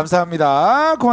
감사합니다. 고맙습니다.